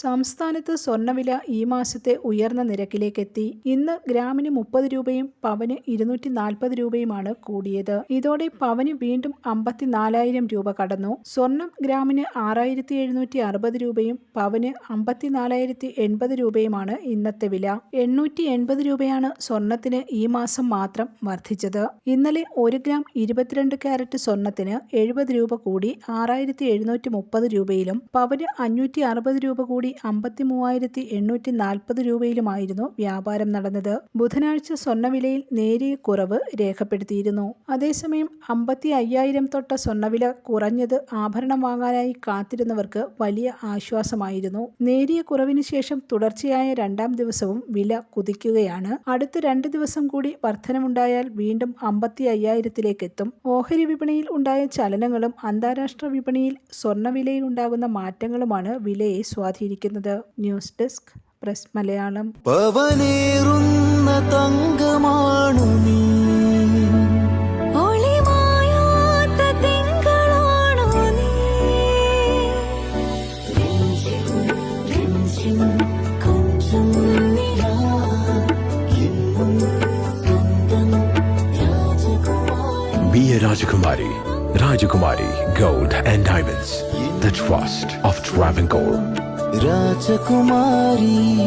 സംസ്ഥാനത്ത് സ്വർണവില ഈ മാസത്തെ ഉയർന്ന നിരക്കിലേക്കെത്തി. ഇന്ന് ഗ്രാമിന് മുപ്പത് രൂപയും പവന് ഇരുന്നൂറ്റി നാൽപ്പത് രൂപയുമാണ് കൂടിയത്. ഇതോടെ പവന് വീണ്ടും അമ്പത്തിനാലായിരം രൂപ കടന്നു. സ്വർണം ഗ്രാമിന് ആറായിരത്തി എഴുന്നൂറ്റി അറുപത് രൂപയും പവന് അമ്പത്തിനാലായിരത്തി എൺപത് രൂപയുമാണ് ഇന്നത്തെ വില. എണ്ണൂറ്റി എൺപത് രൂപയാണ് സ്വർണത്തിന് ഈ മാസം മാത്രം വർദ്ധിച്ചത്. ഇന്നലെ ഒരു ഗ്രാം ഇരുപത്തിരണ്ട് ക്യാരറ്റ് സ്വർണത്തിന് എഴുപത് രൂപ കൂടി ആറായിരത്തി എഴുന്നൂറ്റി മുപ്പത് രൂപയിലും പവന് അഞ്ഞൂറ്റി അറുപത് രൂപ കൂടി അമ്പത്തി മൂവായിരത്തി എണ്ണൂറ്റി നാൽപ്പത് രൂപയിലുമായിരുന്നു വ്യാപാരം നടന്നത്. ബുധനാഴ്ച സ്വർണവിലയിൽ നേരിയ കുറവ് രേഖപ്പെടുത്തിയിരുന്നു. അതേസമയം അമ്പത്തി അയ്യായിരം തൊട്ട സ്വർണവില കുറഞ്ഞത് ആഭരണം വാങ്ങാനായി കാത്തിരുന്നവർക്ക് വലിയ ആശ്വാസമായിരുന്നു. നേരിയ കുറവിനു ശേഷം തുടർച്ചയായ രണ്ടാം ദിവസവും വില കുതിക്കുകയാണ്. അടുത്ത രണ്ട് ദിവസം കൂടി വർധനമുണ്ടായാൽ വീണ്ടും അമ്പത്തി അയ്യായിരത്തിലേക്ക് എത്തും ഓഹരി വിപണിയിൽ ഉണ്ടായ ചലനങ്ങളും അന്താരാഷ്ട്ര വിപണിയിൽ സ്വർണവിലയിൽ ഉണ്ടാകുന്ന മാറ്റങ്ങളുമാണ് വിലയെ സ്വാധീനിക്കുന്നത്. ന്യൂസ് ഡെസ്ക് പ്രസ് മലയാളം പവനേറുന്ന തങ്കമാണു നീ നിലാ എന്നും സ്വന്തം Rajakumari gold and Rajakumari. Rajakumari Gold and Diamonds. Rajkumari.